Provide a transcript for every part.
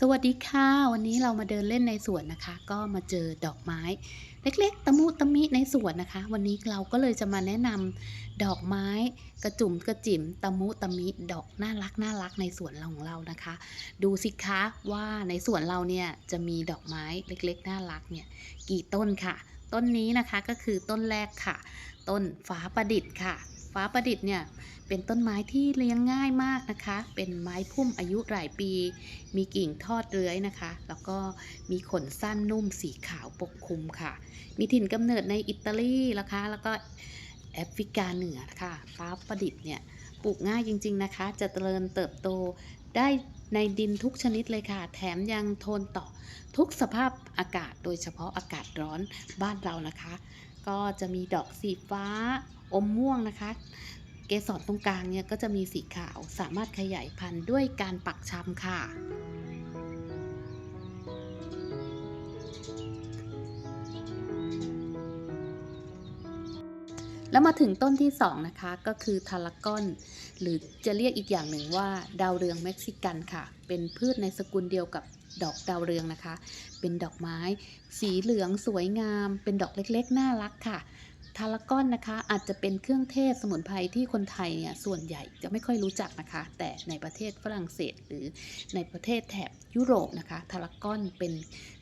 สวัสดีค่ะ วันนี้เรามาเดินเล่นในสวนนะคะ ก็มาเจอดอกไม้ เล็กๆ ตะมุตะมิในสวนนะคะ วันนี้เราก็เลยจะมาแนะนำดอกไม้กระจุ่มกระจิ๋มตะมุตะมิดอกน่ารักน่ารักในสวนเราของเรานะคะ ดูสิคะว่าในสวนเราเนี่ยจะมีดอกไม้เล็กๆ น่ารักเนี่ยกี่ต้นค่ะ ต้นนี้นะคะก็คือต้นแรกค่ะ ต้นฟ้าประดิษฐ์ค่ะ ฟ้าประดิษฐ์เนี่ยเป็นต้นไม้ที่เลี้ยงง่ายมากนะคะ เป็นไม้พุ่มอายุหลายปี มีกิ่งทอดเลื้อยนะคะ แล้วก็มีขนสั้นนุ่มสีขาวปกคลุมค่ะ มีถิ่นกำเนิดในอิตาลีนะคะ แล้วก็แอฟริกาเหนือค่ะ ฟ้าประดิษฐ์เนี่ยปลูกง่ายจริง ๆนะคะ จะเจริญเติบโตได้ในดินทุกชนิดเลยค่ะ แถมยังทนต่อทุกสภาพอากาศ โดยเฉพาะอากาศร้อนบ้านเรานะคะ ก็จะมีดอกสีฟ้าอมม่วงนะคะ เกสรตรงกลางเนี่ยก็จะมีสีขาว สามารถขยายพันธุ์ด้วยการปักชำค่ะ แล้วมาถึงต้นที่ 2 นะคะ ก็คือทารากอน หรือจะเรียกอีกอย่างหนึ่งว่า ดาวเรืองเม็กซิกันค่ะ เป็นพืชในสกุลเดียวกับดอกดาวเรืองนะคะ เป็นดอกไม้ สีเหลืองสวยงาม เป็นดอกเล็กๆ น่ารักค่ะทารากอนนะคะอาจจะเป็นเครื่องเทศสมุนไพรที่คนไทยเนี่ยส่วนใหญ่จะไม่ค่อยรู้จักนะคะ แต่ในประเทศฝรั่งเศสหรือในประเทศแถบยุโรปนะคะทารากอนเป็น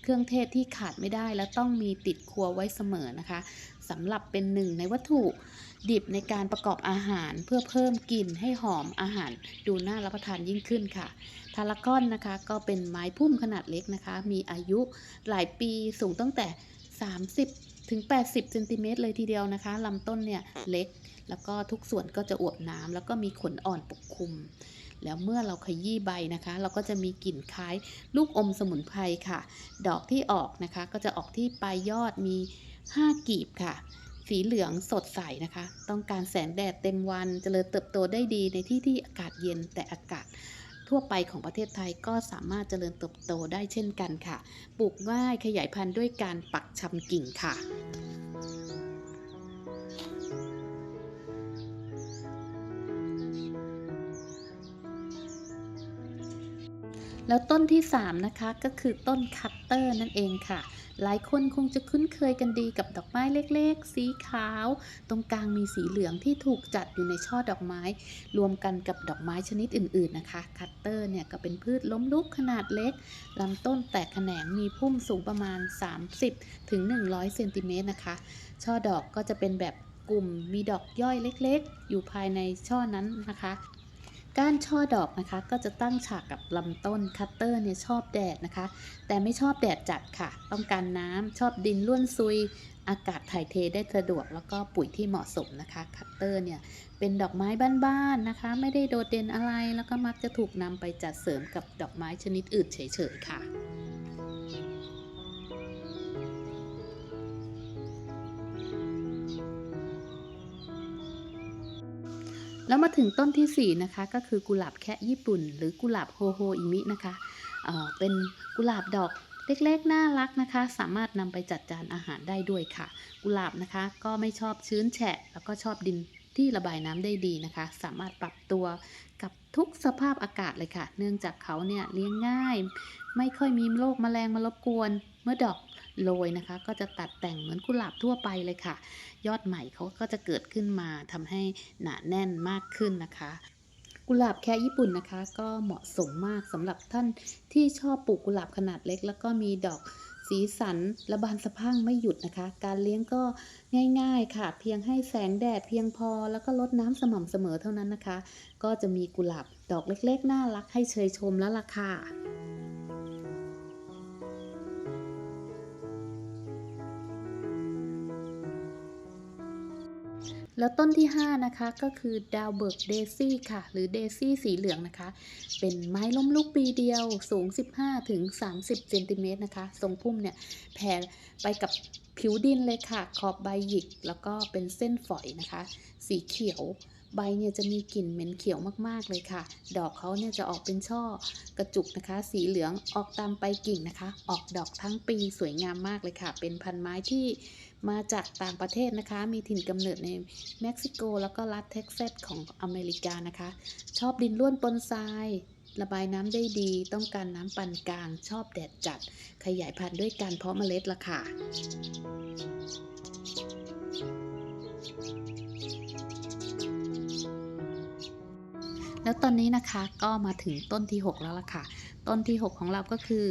เครื่องเทศที่ขาดไม่ได้และต้องมีติดครัวไว้เสมอนะคะ สำหรับเป็นหนึ่งในวัตถุดิบในการประกอบอาหารเพื่อเพิ่มกลิ่นให้หอมอาหารดูน่ารับประทานยิ่งขึ้นค่ะทารากอนนะคะก็เป็นไม้พุ่มขนาดเล็กนะคะ มีอายุหลายปีสูงตั้งแต่ 30 ถึง 80เซนติเมตรเลยทีเดียวนะคะลำต้นเนี่ยเล็ก แล้วก็ทุกส่วนก็จะอวบน้ำแล้วก็มีขนอ่อนปกคลุม แล้วเมื่อเราขยี้ใบนะคะ เราก็จะมีกลิ่นคล้ายลูกอมสมุนไพรค่ะ ดอกที่ออกนะคะ ก็จะออกที่ปลายยอดมี 5 กีบค่ะ สีเหลืองสดใสนะคะ ต้องการแสงแดดเต็มวันจเจริญเติบโตได้ดีในที่ที่อากาศเย็นแต่อากาศทั่วไปของประเทศไทยก็สามารถเจริญเติบโตได้เช่นกันค่ะ ปลูกง่ายขยายพันธุ์ด้วยการปักชำกิ่งค่ะ แล้วต้นที่ 3 นะคะก็คือต้นคัตเตอร์นั่นเองค่ะ หลายคนคงจะคุ้นเคยกันดีกับดอกไม้เล็กๆ สีขาว ตรงกลางมีสีเหลืองที่ถูกจัดอยู่ในช่อดอกไม้ รวมกันกับดอกไม้ชนิดอื่นๆนะคะ คัตเตอร์เนี่ยก็เป็นพืชล้มลุกขนาดเล็กลำต้นแตกแขนงมีพุ่มสูงประมาณ 30ถึง100เซนติเมตรนะคะ ช่อดอกก็จะเป็นแบบกลุ่มมีดอกย่อยเล็กๆ อยู่ภายในช่อนั้นนะคะ ก้านช่อดอกนะคะ ก็จะตั้งฉากกับลำต้นคัตเตอร์เนี่ยชอบแดดนะคะ แต่ไม่ชอบแดดจัดค่ะ ต้องการน้ำชอบดินร่วนซุย อากาศถ่ายเทได้สะดวกแล้วก็ปุ๋ยที่เหมาะสมนะคะคัตเตอร์เนี่ยเป็นดอกไม้บ้านๆนะคะ ไม่ได้โดดเด่นอะไรแล้วก็มักจะถูกนำไปจัดเสริมกับดอกไม้ชนิดอื่นเฉยๆค่ะ แล้วมาถึงต้นทีสี่ 4 นะคะ ก็คือกุหลาบแคะญี่ปุ่น หรือกุหลาบโฮโฮอิมินะคะเเป็นกุหลาบดอกเล็กๆ น่ารักนะคะ สามารถนำไปจัดจานอาหารได้ด้วยค่ะ กุหลาบนะคะก็ไม่ชอบชื้นแฉะ แล้วก็ชอบดิน ที่ระบายน้ำได้ดีนะคะ สามารถปรับตัวกับทุกสภาพอากาศเลยค่ะ เนื่องจากเขาเนี่ยเลี้ยงง่าย ไม่ค่อยมีโรคแมลงมารบกวน เมื่อดอกโรยนะคะ ก็จะตัดแต่งเหมือนกุหลาบทั่วไปเลยค่ะ ยอดใหม่เขาก็จะเกิดขึ้นมาทำให้หนาแน่นมากขึ้นนะคะกุหลาบแคะญี่ปุ่นนะคะ ก็เหมาะสมมากสำหรับท่านที่ชอบปลูกกุหลาบขนาดเล็ก แล้วก็มีดอก สีสันและบานสะพั่งไม่หยุดนะคะ การเลี้ยงก็ง่าย ๆ ค่ะ เพียงให้แสงแดดเพียงพอ แล้วก็ลดน้ำสม่ำเสมอเท่านั้นนะคะ ก็จะมีกุหลาบดอกเล็กๆ น่ารักให้เชยชมแล้วล่ะค่ะ แล้วต้นที่ 5 นะคะก็คือดาวเบิร์กเดซี่ค่ะ หรือเดซี่สีเหลืองนะคะ เป็นไม้ล้มลุกปีเดียวสูง 15ถึง30เซนติเมตรนะคะทรงพุ่มเนี่ยแผ่ไปกับผิวดินเลยค่ะ ขอบใบหยิก แล้วก็เป็นเส้นฝอยนะคะ สีเขียวใบเนี่ยจะมีกลิ่นเหม็นเขียวมากๆเลยค่ะ ดอกเขาเนี่ยจะออกเป็นช่อกระจุกนะคะ สีเหลืองออกตามใบกิ่งนะคะ ออกดอกทั้งปีสวยงามมากเลยค่ะ เป็นพันไม้ที่ มาจากต่างประเทศนะคะ มีถิ่นกำเนิดในเม็กซิโก แล้วก็รัฐเท็กซัสของอเมริกานะคะ ชอบดินร่วนปนทราย ระบายน้ำได้ดี ต้องการน้ำปานกลาง ชอบแดดจัด ขยายพันธุ์ด้วยการเพาะเมล็ดละค่ะแล้วตอนนี้นะคะก็มาถึงต้นที่ 6 แล้วล่ะค่ะ ต้นที่ 6 ของเราก็คือ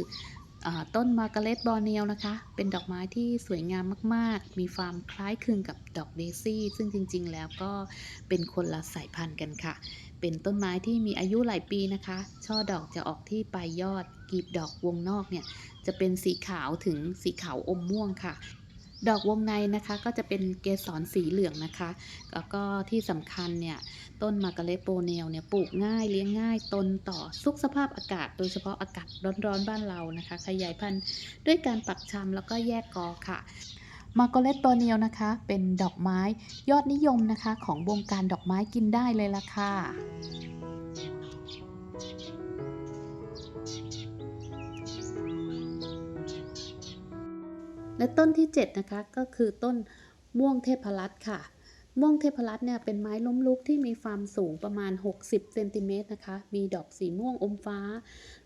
ต้นมาร์กาเร็ตบอร์เนียนะคะ เป็นดอกไม้ที่สวยงามมาก ๆ มีความคล้ายคลึงกับดอกเดซี่ ซึ่งจริง ๆ แล้วก็เป็นคนละสายพันธุ์กันค่ะ เป็นต้นไม้ที่มีอายุหลายปีนะคะ ช่อดอกจะออกที่ปลายยอด กีบดอกวงนอกเนี่ย จะเป็นสีขาวถึงสีขาวอมม่วงค่ะ ดอกวงในนะคะก็จะเป็นเกสรสีเหลืองนะคะแล้วก็ที่สำคัญเนี่ยต้นมาร์กาเร็ตโบเนลเนี่ยปลูกง่ายเลี้ยงง่ายตนต่อซุกสภาพอากาศ โดยเฉพาะอากาศร้อนๆบ้านเรานะคะขยายพันธุ์ด้วยการปักชำแล้วก็แยกกอค่ะมาร์กเร็ตโบเนลนะคะ เป็นดอกไม้ยอดนิยมนะคะ ของวงการดอกไม้กินได้เลยล่ะค่ะ และต้นที่ 7 นะคะ ก็คือต้นม่วงเทพรัตน์ค่ะ ม่วงเทพรัตน์เนี่ยเป็นไม้ล้มลุกที่มีความสูงประมาณ 60เซนติเมตรนะคะ มีดอกสีม่วงอมฟ้า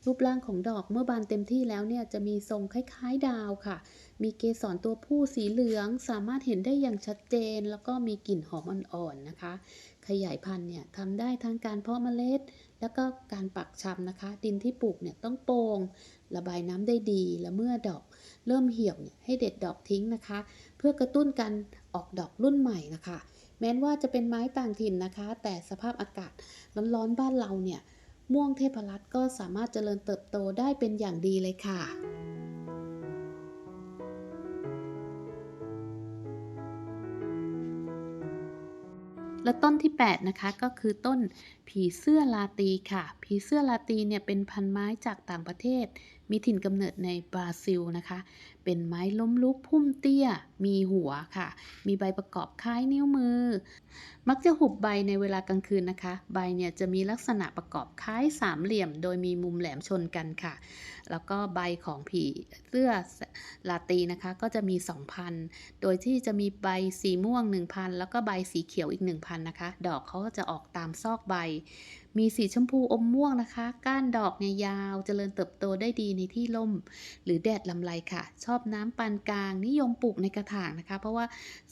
รูปร่างของดอกเมื่อบานเต็มที่แล้วเนี่ยจะมีทรงคล้ายๆดาวค่ะ มีเกสรตัวผู้สีเหลืองสามารถเห็นได้อย่างชัดเจน แล้วก็มีกลิ่นหอมอ่อนๆนะคะ ขยายพันธุ์เนี่ยทำได้ทั้งการเพาะเมล็ด แล้วก็การปักชำนะคะ ดินที่ปลูกเนี่ยต้องโปร่งระบายน้ำได้ดี และเมื่อดอกเริ่มเหี่ยวเนี่ยให้เด็ดดอกทิ้งนะคะ เพื่อกระตุ้นการออกดอกรุ่นใหม่นะคะ แม้ว่าจะเป็นไม้ต่างถิ่นนะคะ แต่สภาพอากาศร้อนๆบ้านเราเนี่ยม่วงเทพรัตน์ก็สามารถเจริญเติบโตได้เป็นอย่างดีเลยค่ะ และต้นที่ 8 นะคะ ก็คือต้นผีเสื้อลาตีค่ะ ผีเสื้อลาตีเนี่ยเป็นพันไม้จากต่างประเทศ มีถิ่นกำเนิดในบราซิลนะคะ เป็นไม้ล้มลุกพุ่มเตี้ย มีหัวค่ะ มีใบประกอบคล้ายนิ้วมือ มักจะหุบใบในเวลากลางคืนนะคะ ใบเนี่ยจะมีลักษณะประกอบคล้ายสามเหลี่ยม โดยมีมุมแหลมชนกันค่ะ แล้วก็ใบของผีเสื้อลาตีนะคะ ก็จะมี2,000โดยที่จะมีใบสีม่วง 1,000 แล้วก็ใบสีเขียวอีก 1,000 นะคะ ดอกเขาก็จะออกตามซอกใบ มีสีชมพูอมม่วงนะคะ ก้านดอกเนี่ยยาวเจริญเติบโตได้ดีในที่ร่ม หรือแดดลำไรค่ะ ชอบน้ำปานกลาง นิยมปลูกในกระถางนะคะ เพราะว่า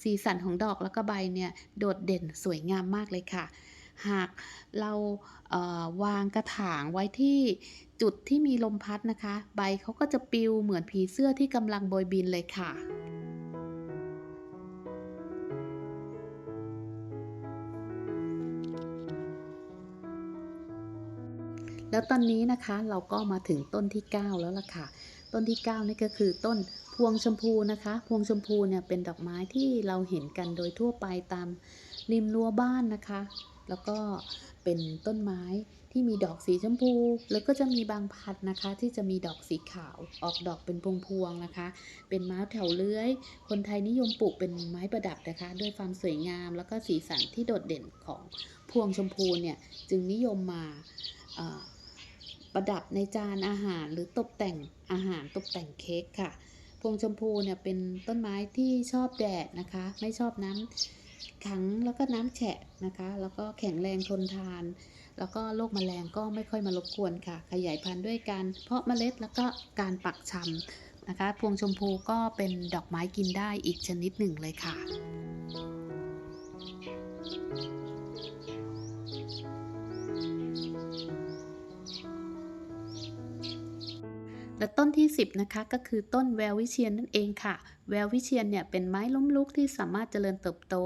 สีสันของดอกแล้วก็ใบเนี่ยโดดเด่นสวยงามมากเลยค่ะ หากเราเอ่อวางกระถางไว้ที่จุดที่มีลมพัดนะคะ ใบเขาก็จะปลิวเหมือนผีเสื้อที่กำลังโบยบินเลยค่ะ แล้วตอนนี้นะคะเราก็มาถึงต้นที่ 9 แล้วล่ะค่ะ ต้นที่ 9 นี่ก็คือต้นพวงชมพูนะคะ พวงชมพูเนี่ยเป็นดอกไม้ที่เราเห็นกันโดยทั่วไปตามริมรั้วบ้านนะคะ แล้วก็เป็นต้นไม้ที่มีดอกสีชมพู แล้วก็จะมีบางพันธุ์นะคะ ที่จะมีดอกสีขาวออกดอกเป็นพวงๆนะคะ เป็นไม้แถวเลื้อย คนไทยนิยมปลูกเป็นไม้ประดับนะคะ ด้วยความสวยงาม แล้วก็สีสันที่โดดเด่นของพวงชมพูเนี่ยจึงนิยมมา ประดับในจานอาหารหรือตกแต่งอาหารตกแต่งเค้กค่ะ พวงชมพูเนี่ยเป็นต้นไม้ที่ชอบแดดนะคะ ไม่ชอบน้ำขังแล้วก็น้ำแฉะนะคะ แล้วก็แข็งแรงทนทาน แล้วก็โรคแมลงก็ไม่ค่อยมารบกวนค่ะ ขยายพันธุ์ด้วยการเพาะเมล็ดแล้วก็การปักชำนะคะ พวงชมพูก็เป็นดอกไม้กินได้อีกชนิดหนึ่งเลยค่ะ และต้นที่ 10นะคะก็คือต้นแวววิเชียนนั่นเองค่ะ แวววิเชียนเนี่ยเป็นไม้ล้มลุกที่สามารถเจริญเติบโต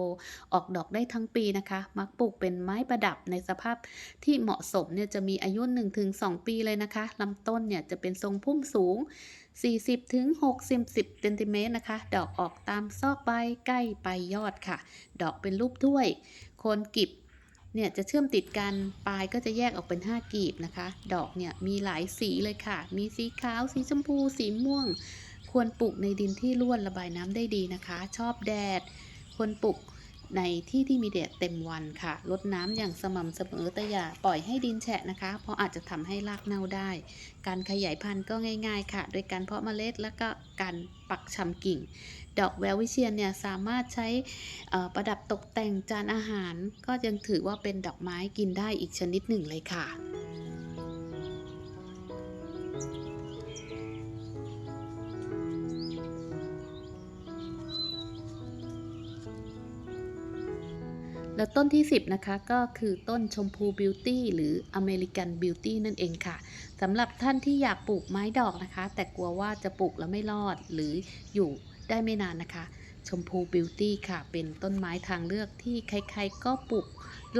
ออกดอกได้ทั้งปีนะคะ มักปลูกเป็นไม้ประดับในสภาพที่เหมาะสมเนี่ยจะมีอายุ 1-2 ปีเลยนะคะลำต้นเนี่ยจะเป็นทรงพุ่มสูง 40ถึง60เซนติเมตรนะคะ ดอกออกตามซอกใบใกล้ปลายยอดค่ะ ดอกเป็นรูปถ้วยโคนกิบ เนี่ยจะเชื่อมติดกันปลายก็จะแยกออกเป็น 5 กีบนะคะ ดอกเนี่ยมีหลายสีเลยค่ะ มีสีขาว สีชมพู สีม่วง ควรปลูกในดินที่ร่วนระบายน้ำได้ดีนะคะ ชอบแดด ควรปลูก ในที่ที่มีแดดเต็มวันค่ะลดน้ำอย่างสม่ำเสมอแต่อย่าปล่อยให้ดินแฉะนะคะ เพราะอาจจะทำให้รากเน่าได้ การขยายพันธุ์ก็ง่าย ๆ ค่ะ โดยการเพาะเมล็ดแล้วก็การปักชำกิ่ง ดอกแวววิเชียนเนี่ยสามารถใช้ประดับตกแต่งจานอาหาร ก็ยังถือว่าเป็นดอกไม้กินได้อีกชนิดหนึ่งเลยค่ะ แล้วต้นที่ 10 นะคะ ก็คือต้นชมพูบิวตี้หรืออเมริกันบิวตี้นั่นเองค่ะสำหรับท่านที่อยากปลูกไม้ดอกนะคะ แต่กลัวว่าจะปลูกแล้วไม่รอดหรืออยู่ได้ไม่นานนะคะ ชมพูบิวตี้ค่ะ เป็นต้นไม้ทางเลือกที่ใครๆก็ปลูก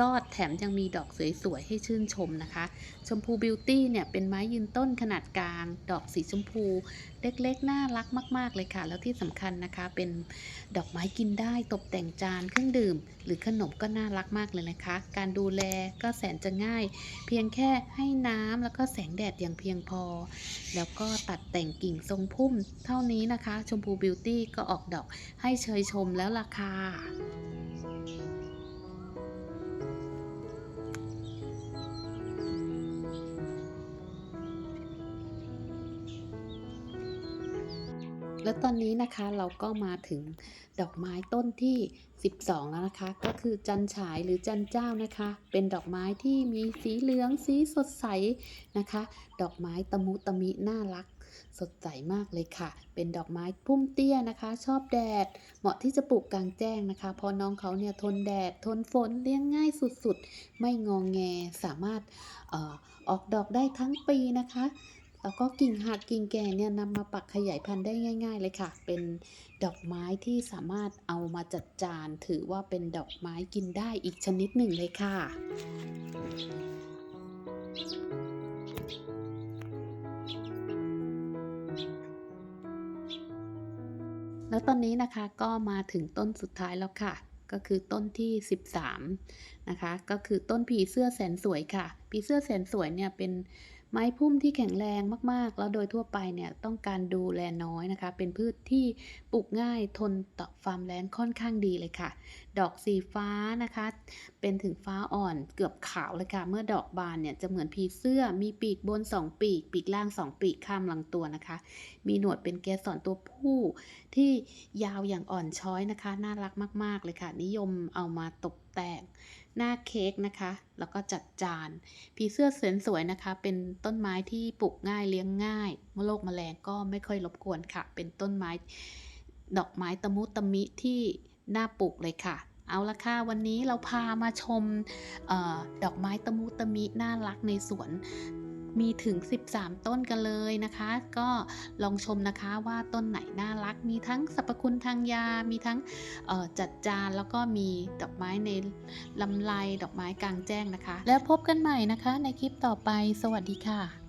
รอดแถมยังมีดอกสวยๆให้ชื่นชมนะคะ ชมพูบิวตี้เนี่ยเป็นไม้ยืนต้นขนาดกลาง ดอกสีชมพูเล็กๆ น่ารักมากๆเลยค่ะ แล้วที่สำคัญนะคะ เป็นดอกไม้กินได้ตกแต่งจานเครื่องดื่ม หรือขนมก็น่ารักมากเลยนะคะ การดูแลก็แสนจะง่าย เพียงแค่ให้น้ำแล้วก็แสงแดดอย่างเพียงพอ แล้วก็ตัดแต่งกิ่งทรงพุ่ม เท่านี้นะคะ ชมพูบิวตี้ก็ออกดอกให้เชยชมแล้วล่ะค่ะ แล้วตอนนี้นะคะเราก็มาถึงดอกไม้ต้นที่ 12 แล้วนะคะ ก็คือจันฉายหรือจันเจ้านะคะ เป็นดอกไม้ที่มีสีเหลืองสีสดใสนะคะ ดอกไม้ตะมุตะมิน่ารัก สดใสมากเลยค่ะ เป็นดอกไม้พุ่มเตี้ยนะคะ ชอบแดด เหมาะที่จะปลูกกลางแจ้งนะคะพราะน้องเขาเนี่ยทนแดดทนฝนเลี้ยงง่ายสุดๆ ไม่งองแงสามารถออออกดอกได้ทั้งปีนะคะ แล้วก็กิ่งหักกิ่งแก่เนี่ยนำมาปักขยายพันธุ์ได้ง่าย ๆ เลยค่ะ เป็นดอกไม้ที่สามารถเอามาจัดจาน ถือว่าเป็นดอกไม้กินได้อีกชนิดหนึ่งเลยค่ะแล้วตอนนี้นะคะก็มาถึงต้นสุดท้ายแล้วค่ะ ก็คือต้นที่ 13 นะคะ ก็คือต้นผีเสื้อแสนสวยค่ะผีเสื้อแสนสวยเนี่ยเป็น ไม้พุ่มที่แข็งแรงมากๆ แล้วโดยทั่วไปเนี่ยต้องการดูแลน้อยนะคะ เป็นพืชที่ปลูกง่ายทนต่อความแล้งค่อนข้างดีเลยค่ะ ดอกสีฟ้านะคะ เป็นถึงฟ้าอ่อนเกือบขาวเลยค่ะ เมื่อดอกบานเนี่ยจะเหมือนผีเสื้อ มีปีกบน 2 ปีก ปีกล่าง 2 ปีกข้ามลำตัวนะคะ มีหนวดเป็นเกสรตัวผู้ที่ยาวอย่างอ่อนช้อยนะคะ น่ารักมาก ๆเลยค่ะ นิยมเอามาตกแต่ง หน้าเค้กนะคะ แล้วก็จัดจาน ผีเสื้อสวยๆนะคะ เป็นต้นไม้ที่ปลูกง่ายเลี้ยงง่ายเมื่อโรคแมลงก็ไม่ค่อยรบกวนค่ะ เป็นต้นไม้ดอกไม้ตะมุตะมิที่น่าปลูกเลยค่ะ เอาละค่ะ วันนี้เราพามาชมออดอกไม้ตะมุตะมิน่ารักในสวน มีถึง 13 ต้นกันเลยนะคะ ก็ลองชมนะคะว่าต้นไหนน่ารัก มีทั้งสรรพคุณทางยา มีทั้งจัดจานแล้วก็มีดอกไม้ในลำไรดอกไม้กลางแจ้งนะคะ แล้วพบกันใหม่นะคะในคลิปต่อไป สวัสดีค่ะ